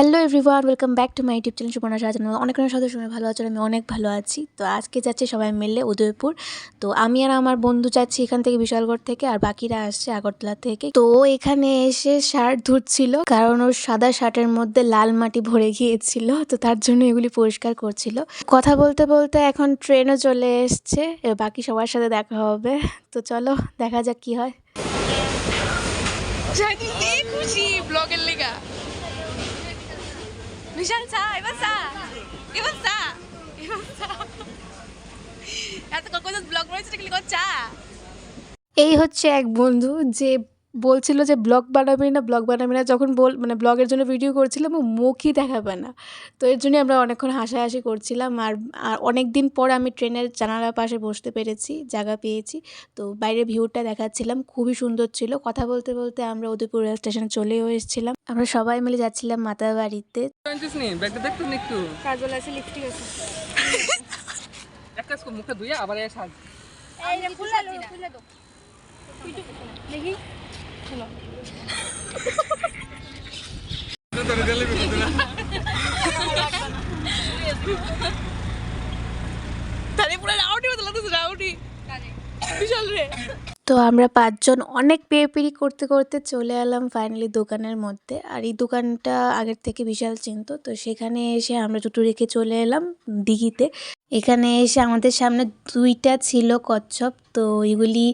Hello everyone welcome back to my YouTube channel Suparna সাজানো অনেক অনেক সদস্য সময় ভালো আছেন আমি অনেক ভালো আছি। তো আজকে যাচ্ছে সবাই মিলে উদয়পুর। তো আমি আর আমার বন্ধু যাচ্ছি এখান থেকে বিশালগড় থেকে, আর বাকিরা আসছে আগরতলা থেকে। তো এখানে এসে শার্ট ধুচ্ছিল, কারণ ওর সাদা শার্টের মধ্যে লাল মাটি ভরে গিয়েছিল, তো তার জন্য এগুলি পরিষ্কার করছিল। কথা বলতে বলতে এখন ট্রেনও চলে এসছে বাকি সবার সাথে দেখা হবে। তো চলো, দেখা যাক কি হয়। বিশাল চা এবার চা এবার চা এবার চা এত কখন ব্লগ করেছে? চা এই হচ্ছে এক বন্ধু যে বলছিল যে ব্লগ বানাবি না ব্লগ বানাবি না। যখন বল মানে ব্লগের জন্য ভিডিও করছিলাম ও মুখই দেখাবে না। তো এর জন্য আমরা অনেকক্ষণ হাসাহাসি করছিলাম। আর আর অনেক দিন পর আমি ট্রেনের জানালার পাশে বসতে পেরেছি জায়গা পেয়েছি। তো বাইরের ভিউটা দেখাচ্ছিলাম খুবই সুন্দর ছিল। কথা বলতে বলতে আমরা উদয়পুর রেল স্টেশনে চলেও এসেছিলাম। আমরা সবাই মিলে যাচ্ছিলাম মাতার বাড়িতে। কাজল আছে লিপস্টিক আছে। এক কাজ মুখটা ধুয়ে আবার এসে সাজ এই তো আমরা পাঁচজন অনেক পেয়েপিরি করতে করতে চলে এলাম ফাইনালি দোকানের মধ্যে। আর এই দোকানটা আগের থেকে বিশাল চিনত, তো সেখানে এসে আমরা জুতো রেখে চলে এলাম দিঘিতে। এখানে এসে আমাদের সামনে দুইটা ছিল কচ্ছপ, তো এগুলি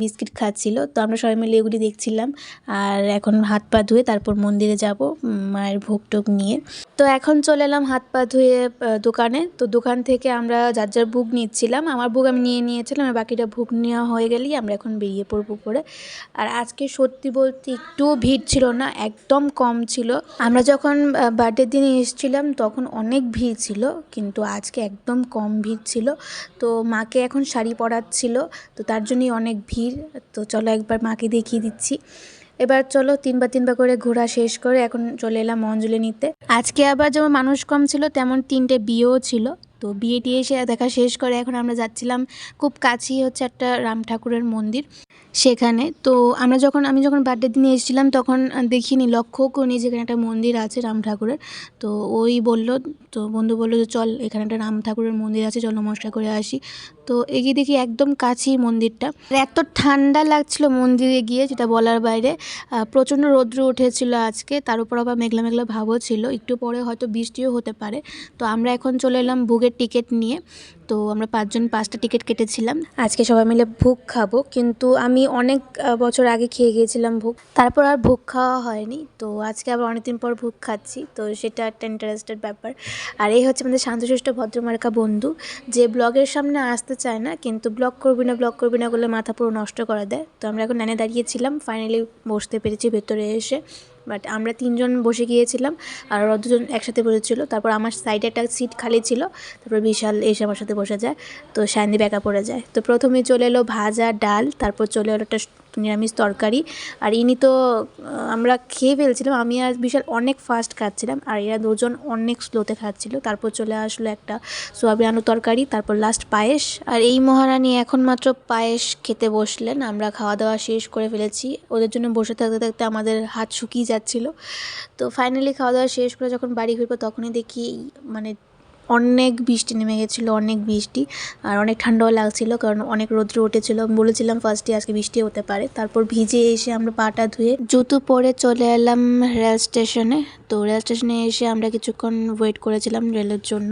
বিস্কিট খাচ্ছিল। তো আমরা সবাই মিলে এগুলি দেখছিলাম। আর এখন হাত পা ধুয়ে তারপর মন্দিরে যাব মায়ের ভোগ টোগ নিয়ে। তো এখন চলে এলাম হাত পা ধুয়ে দোকানে। তো দোকান থেকে আমরা যার যার বুক নিচ্ছিলাম, আমার বুক আমি নিয়ে নিয়েছিলাম আর বাকিটা বুক নেওয়া হয়ে গেলেই আমরা এখন বেরিয়ে পড়ব করে আর আজকে সত্যি বলতে একটুও ভিড় ছিল না, একদম কম ছিল। আমরা যখন বার্থডের দিনে এসেছিলাম তখন অনেক ভিড় ছিল, কিন্তু আজকে একদম কম ভিড় ছিল। তো মাকে এখন শাড়ি পরাচ্ছিল, তো তার জন্যই অনেক ভিড়। তো চলো একবার মাকে দেখিয়ে দিচ্ছি। এবার চলো তিনবার তিনবার করে ঘোরা শেষ করে এখন চলে এলাম অঞ্জলি নিতে আজকে আবার যেমন মানুষ কম ছিল, তেমন তিনটে বিয়েও ছিল। তো বিয়ে টিয়ে এসে দেখা শেষ করে এখন আমরা যাচ্ছিলাম খুব কাছেই হচ্ছে একটা রাম ঠাকুরের মন্দির সেখানে। তো আমরা যখন, আমি যখন বার্থডে দিনে এসেছিলাম তখন দেখিনি লক্ষ্য করিনি যেখানে একটা মন্দির আছে রাম ঠাকুরের। তো ওই বলল, তো বন্ধু বলল যে চল এখানে একটা রাম ঠাকুরের মন্দির আছে, চল নমস্কার করে আসি। তো এগিয়ে দেখি একদম কাছেই মন্দিরটা। এত ঠান্ডা লাগছিল মন্দিরে গিয়ে যেটা বলার বাইরে। প্রচণ্ড রৌদ্র উঠেছিল আজকে, তার উপর আবার মেঘলা মেঘলা ভাবও ছিল। একটু পরে হয়তো বৃষ্টিও হতে পারে। তো আমরা এখন চলে এলাম ভোগের টিকিট নিয়ে। তো আমরা পাঁচজন পাঁচটা টিকিট কেটেছিলাম। আজকে সবাই মিলে ভোগ খাব কিন্তু আমি অনেক বছর আগে খেয়ে গিয়েছিলাম ভোগ। তারপর আর ভোগ খাওয়া হয়নি। তো আজকে আবার অনেকদিন পর ভোগ খাচ্ছি। তো সেটা একটা ইন্টারেস্টেড ব্যাপার। আর এই হচ্ছে আমাদের শান্তশিষ্ট ভদ্রমার্কা বন্ধু যে ব্লগের সামনে আসতে চায় না কিন্তু ব্লগ করবি না ব্লগ করবি না বলে মাথা পুরো নষ্ট করে দেয়। তো আমরা এখন নানে দাঁড়িয়েছিলাম ফাইনালি বসতে পেরেছি ভেতরে এসে। বাট আমরা তিনজন বসে গিয়েছিলাম আর ওরা দুজন একসাথে বসেছিল। তারপর আমার সাইডে একটা সিট খালি ছিল। তারপর বিশাল এসে আমার সাথে বসে যায়। তো সায়ন্দি ব্যাকা পড়ে যায়। তো প্রথমে চলে এলো ভাজা, ডাল, তারপর চলে এলো একটা নিরামিষ তরকারি। আর ইনি তো আমরা খেয়ে ফেলছিলাম। আমি আর বিশাল অনেক ফাস্ট খাচ্ছিলাম। আর এরা দুজন অনেক স্লোতে খাচ্ছিল। তারপর চলে আসলো একটা সোয়াবিন আলু তরকারি, তারপর লাস্ট পায়েস। আর এই মহারানী এখন মাত্র পায়েস খেতে বসলেন। আমরা খাওয়া দাওয়া শেষ করে ফেলেছি। ওদের জন্য বসে থাকতে থাকতে আমাদের হাত শুকিয়ে যাচ্ছিল। তো ফাইনালি খাওয়া দাওয়া শেষ করে যখন বাড়ি ফিরবো, তখনই দেখি মানে অনেক বৃষ্টি নেমে গেছিল, অনেক বৃষ্টি। আর অনেক ঠান্ডাও লাগছিল কারণ অনেক রৌদ্র উঠেছিল। বলেছিলাম ফার্স্টে আজকে বৃষ্টি হতে পারে। তারপর ভিজে এসে আমরা পাটা ধুয়ে জুতো পরে চলে এলাম রেল স্টেশনে তো রেল স্টেশনে এসে আমরা কিছুক্ষণ ওয়েট করেছিলাম রেলের জন্য।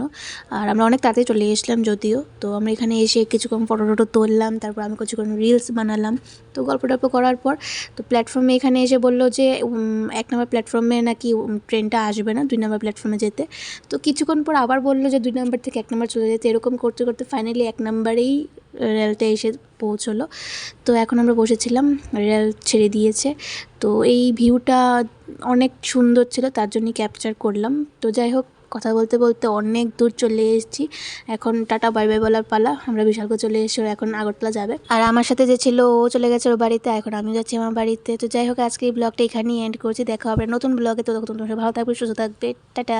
আর আমরা অনেক তাড়াতাড়ি চলে এসেছিলাম যদিও। তো আমরা এখানে এসে কিছুক্ষণ ফটো টটো তুললাম, তারপর আমি কিছুক্ষণ রিলস বানালাম। তো গল্প টল্প করার পর তো প্ল্যাটফর্মে এখানে এসে বলল যে এক নম্বর প্ল্যাটফর্মে নাকি ট্রেনটা আসবে না, দুই নম্বর প্ল্যাটফর্মে যেতে। তো কিছুক্ষণ পর আবার বলল যে দুই নম্বর থেকে এক নম্বর চলে যেতে এরকম করতে করতে ফাইনালি এক নম্বরেই রেলটা এসে পৌঁছলো। তো এখন আমরা বসেছিলাম, রেল ছেড়ে দিয়েছে। তো এই ভিউটা অনেক সুন্দর ছিল, তার জন্যই ক্যাপচার করলাম। তো যাই হোক, কথা বলতে বলতে অনেক দূর চলে এসেছি। এখন টাটা বাই বাই বলার পালা। আমরা বিশালকে চলে এসে এখন আগরতলা যাবে। আর আমার সাথে যে ছিল, ও চলে গেছে ওর বাড়িতে, এখন আমিও যাচ্ছি আমার বাড়িতে। তো যাই হোক, আজকে এই ব্লগটা এখানেই এন্ড করছি। দেখা হবে নতুন ব্লগে তো তখন তোমরা ভালো থাকবে, সুস্থ থাকবে। টাটা।